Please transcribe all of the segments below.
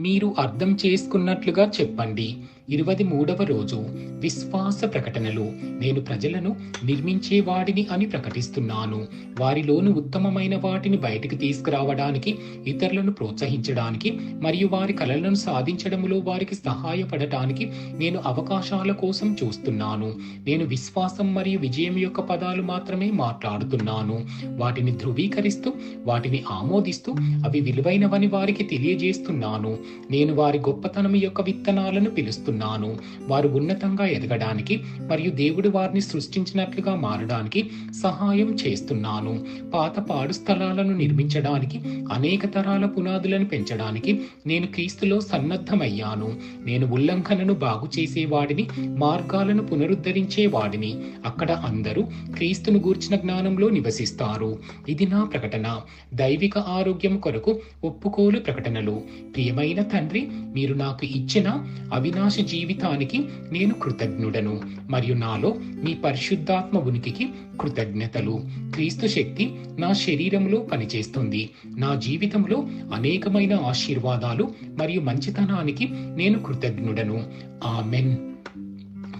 మీరు అర్థం చేసుకున్నట్లుగా చెప్పండి. ఇరవై మూడవ రోజు విశ్వాస ప్రకటనలు. నేను ప్రజలను నిర్మించేవాడిని అని ప్రకటిస్తున్నాను. వారిలోని ఉత్తమమైన వాటిని బయటికి తీసుకురావడానికి ఇతరులను ప్రోత్సహించడానికి మరియు వారి కలలను సాధించడంలో వారికి సహాయపడటానికి నేను అవకాశాల కోసం చూస్తున్నాను. నేను విశ్వాసం మరియు విజయం యొక్క పదాలు మాత్రమే మాట్లాడుతున్నాను. వాటిని ధృవీకరిస్తూ వాటిని ఆమోదిస్తూ అవి విలువైనవని వారికి తెలియజేస్తున్నాను. నేను వారి గొప్పతనం యొక్క విత్తనాలను పిలుస్తున్నాను. వారు ఉన్నతంగా ఎదగడానికి మరియు దేవుడు వారిని సృష్టించినట్లుగా మారడానికి సహాయం చేస్తున్నాను. పాత పాడు స్థలాలను నిర్మించడానికి అనేక తరాల పునాదులను పెంచడానికి నేను క్రీస్తులో సన్నద్ధమయ్యాను. నేను ఉల్లంఘనను బాగు చేసేవాడిని మార్గాలను పునరుద్ధరించేవాడిని అక్కడ అందరూ క్రీస్తును గూర్చిన జ్ఞానంలో నివసిస్తారు. ఇది నా ప్రకటన. దైవిక ఆరోగ్యం కొరకు ఒప్పుకోలు ప్రకటనలు. ప్రియమైన తండ్రి మీరు నాకు ఇచ్చిన అవినాశ జీవితానికి నేను కృతజ్ఞుడను మరియు నాలో మీ పరిశుద్ధాత్మ ఉనికికి కృతజ్ఞతలు. క్రీస్తు శక్తి నా శరీరంలో పనిచేస్తుంది. నా జీవితంలో అనేకమైన ఆశీర్వాదాలు మరియు మంచితనానికి నేను కృతజ్ఞుడను. ఆమెన్.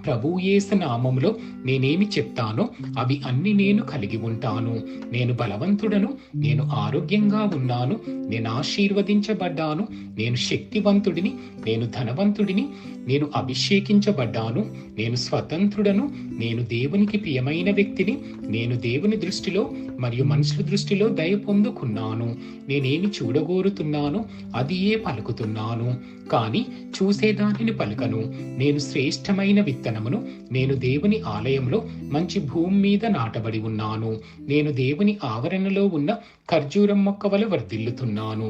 ప్రభుయేసు నామములో నేనేమి చెప్తానో అవి అన్ని నేను కలిగి ఉంటాను. నేను బలవంతుడను నేను ఆరోగ్యంగా ఉన్నాను నేను ఆశీర్వదించబడ్డాను నేను శక్తివంతుడిని నేను ధనవంతుడిని నేను అభిషేకించబడ్డాను నేను స్వతంత్రుడను నేను దేవునికి ప్రియమైన వ్యక్తిని నేను దేవుని దృష్టిలో మరియు మనుషుల దృష్టిలో దయ పొందుకున్నాను. నేనేమి చూడగోరుతున్నానో అది ఏ పలుకుతున్నాను. కానీ చూసేదానిని పలుకను. నేను శ్రేష్టమైన విత్తనమును నేను దేవుని ఆలయంలో మంచి భూమి మీద నాటబడి ఉన్నాను. నేను దేవుని ఆవరణలో ఉన్న ఖర్జూరం మొక్క వలె వర్ధిల్లుతున్నాను.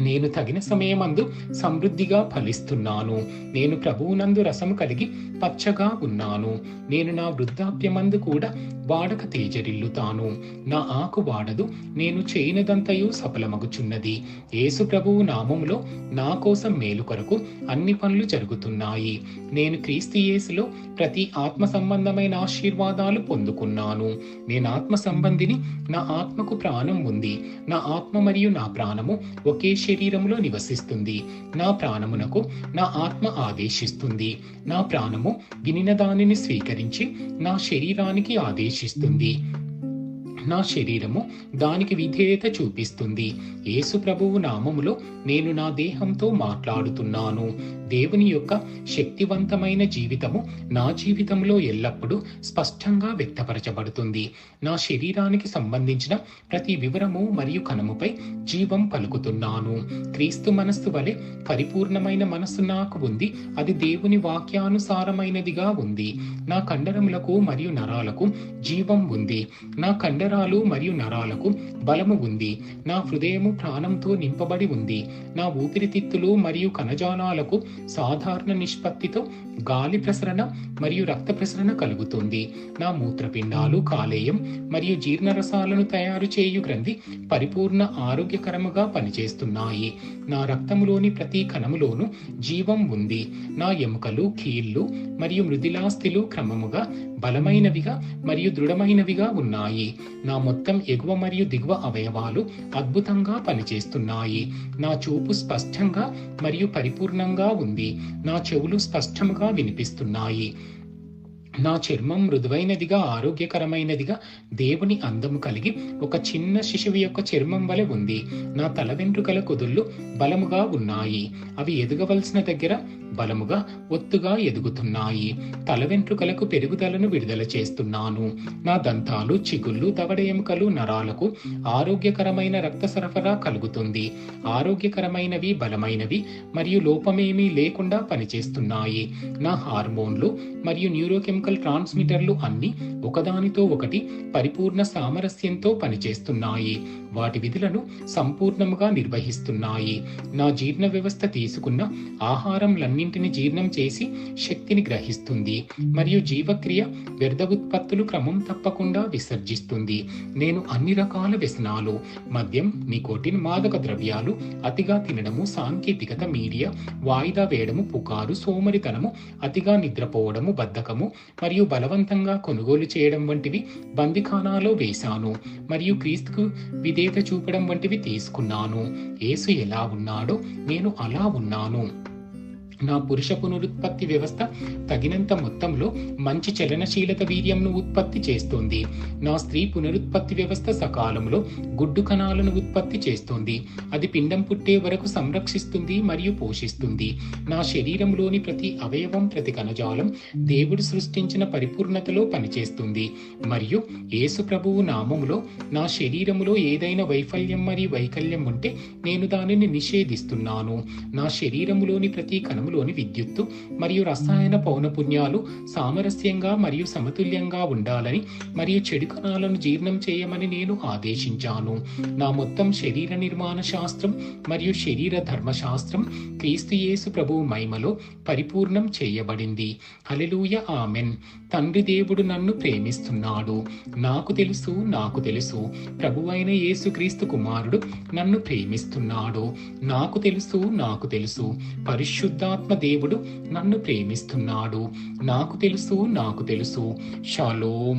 నేను తగిన సమయమందు సమృద్ధిగా ఫలిస్తున్నాను. నేను ప్రభువునందు రసము కలిగి పచ్చగా ఉన్నాను. నేను నా వృద్ధాప్యమందు కూడా వాడక తేజరిల్లుతాను. నా ఆకు వాడదు నేను చేయనదంతయు సఫలమగుచున్నది. యేసు ప్రభువు నామములో నా కోసం మేలు కొరకు అన్ని పనులు జరుగుతున్నాయి. నేను క్రీస్తు యేసులో ప్రతి ఆత్మ సంబంధమైన ఆశీర్వాదాలు పొందుకున్నాను. నేను ఆత్మ సంబంధిని నా ఆత్మకు ప్రాణం ఉంది. నా ఆత్మ మరియు నా ప్రాణము ఒకే శరీరములో నివసిస్తుంది. నా ప్రాణమునకు నా ఆత్మ ఆదేశిస్తుంది. నా ప్రాణము వినిన దానిని స్వీకరించి నా శరీరానికి ఆదేశిస్తుంది. నా శరీరము దానికి విధేయత చూపిస్తుంది. యేసు ప్రభువు నామములో నేను నా దేహంతో మాట్లాడుతున్నాను. దేవుని యొక్క శక్తివంతమైన జీవితము నా జీవితంలో ఎల్లప్పుడూ స్పష్టంగా వ్యక్తపరచబడుతుంది. నా శరీరానికి సంబంధించిన ప్రతి వివరము మరియు కణముపై జీవం పలుకుతున్నాను. క్రీస్తు మనస్సు వలె పరిపూర్ణమైన మనస్సు నాకు ఉంది. అది దేవుని వాక్యానుసారమైనదిగా ఉంది. నా కండరములకు మరియు నరాలకు జీవం ఉంది. నా కండరాలు మరియు నరాలకు బలము ఉంది. నా హృదయము ప్రాణంతో నింపబడి ఉంది. నా ఊపిరితిత్తులు మరియు కణజాలాలకు సాధారణ నిష్పత్తితో గాలి ప్రసరణ మరియు రక్త ప్రసరణ కలుగుతుంది. నా మూత్రపిండాలు కాలేయం మరియు జీర్ణరసాలను తయారు చేయు గ్రంథి పరిపూర్ణ ఆరోగ్యకరముగా పనిచేస్తున్నాయి. నా రక్తములోని ప్రతి కణములోనూ జీవం ఉంది. నా ఎముకలు కీళ్ళు మరియు మృదిలాస్థిలు క్రమముగా బలమైనవిగా మరియు దృఢమైనవిగా ఉన్నాయి. నా మొత్తం ఎగువ మరియు దిగువ అవయవాలు అద్భుతంగా పనిచేస్తున్నాయి. నా చూపు స్పష్టంగా మరియు పరిపూర్ణంగా ఉంది నా చెవులు స్పష్టంగా వినిపిస్తున్నాయి. నా చర్మం మృదువైనదిగా ఆరోగ్యకరమైనదిగా దేవుని అందము కలిగి ఒక చిన్న శిశువు యొక్క చర్మం వలె ఉంది. నా తల వెంట్రుకల కుదుళ్ళు బలముగా ఉన్నాయి. అవి ఎదుగవలసిన దగ్గర బలముగా ఒత్తుగా ఎదుగుతున్నాయి. తల వెంట్రుకలకు పెరుగుదలను విడుదల చేస్తున్నాను. నా దంతాలు చిగుళ్ళు దవడ ఎముకలు నరాలకు ఆరోగ్యకరమైన రక్త సరఫరా కలుగుతుంది. ఆరోగ్యకరమైనవి బలమైనవి మరియు లోపమేమీ లేకుండా పనిచేస్తున్నాయి. నా హార్మోన్లు మరియు న్యూరోకెమికల్ ట్రాన్స్మిటర్లు అన్ని ఒకదానితో ఒకటి పరిపూర్ణ సామరస్యంతో పనిచేస్తున్నాయి. వాటి విధులను సంపూర్ణముగా నిర్వహిస్తున్నాయి. నా జీర్ణ వ్యవస్థ తీసుకున్న ఆహారంలన్నింటిని జీర్ణం చేసి శక్తిని గ్రహిస్తుంది. మరియు జీవక్రియ వ్యర్థ ఉత్పత్తులు క్రమం తప్పకుండా విసర్జిస్తుంది. నేను అన్ని రకాల వ్యసనాలు మద్యం నికోటిన్ మాదక ద్రవ్యాలు అతిగా తినడము సాంకేతికత మీడియా వాయిదా వేయడము పుకారు సోమరితనము అతిగా నిద్రపోవడము బద్ధకము మరియు బలవంతంగా కొనుగోలు చేయడం వంటివి బందిఖానాలో వేశాను. మరియు క్రీస్తుకు విధేత విధేయత చూపడం వంటివి తీసుకున్నాను. యేసు ఎలా ఉన్నాడో నేను అలా ఉన్నాను. నా పురుష పునరుత్పత్తి వ్యవస్థ తగినంత మొత్తంలో మంచి చలనశీలత వీర్యంను ఉత్పత్తి చేస్తుంది. నా స్త్రీ పునరుత్పత్తి వ్యవస్థ సకాలంలో గుడ్డు కణాలను ఉత్పత్తి చేస్తుంది. అది పిండం పుట్టే వరకు సంరక్షిస్తుంది మరియు పోషిస్తుంది. నా శరీరంలోని ప్రతి అవయవం ప్రతి కణజాలం దేవుడు సృష్టించిన పరిపూర్ణతలో పనిచేస్తుంది. మరియు యేసు ప్రభువు నామములో నా శరీరములో ఏదైనా వైఫల్యం మరియు వైకల్యం ఉంటే నేను దానిని నిషేధిస్తున్నాను. నా శరీరములోని ప్రతి కణం కణములోని విద్యుత్తు మరియు రసాయన పౌనపుణ్యాలు సామరస్యంగా మరియు సమతుల్యంగా ఉండాలని మరియు చెడు కణాలను జీర్ణం చేయమని నేను ఆదేశించాను. నా మొత్తం శరీర నిర్మాణ శాస్త్రం మరియు శరీర ధర్మశాస్త్రం క్రీస్తు ప్రభు ప్రభువు మహిమలో పరిపూర్ణం చేయబడింది. Hallelujah amen. తండ్రి దేవుడు నన్ను ప్రేమిస్తున్నాడు. నాకు తెలుసు నాకు తెలుసు. ప్రభువైన యేసుక్రీస్తు కుమారుడు నన్ను ప్రేమిస్తున్నాడు. నాకు తెలుసు నాకు తెలుసు. పరిశుద్ధ పరిశుద్ధాత్మ దేవుడు నన్ను ప్రేమిస్తున్నాడు. నాకు తెలుసు నాకు తెలుసు. షాలోం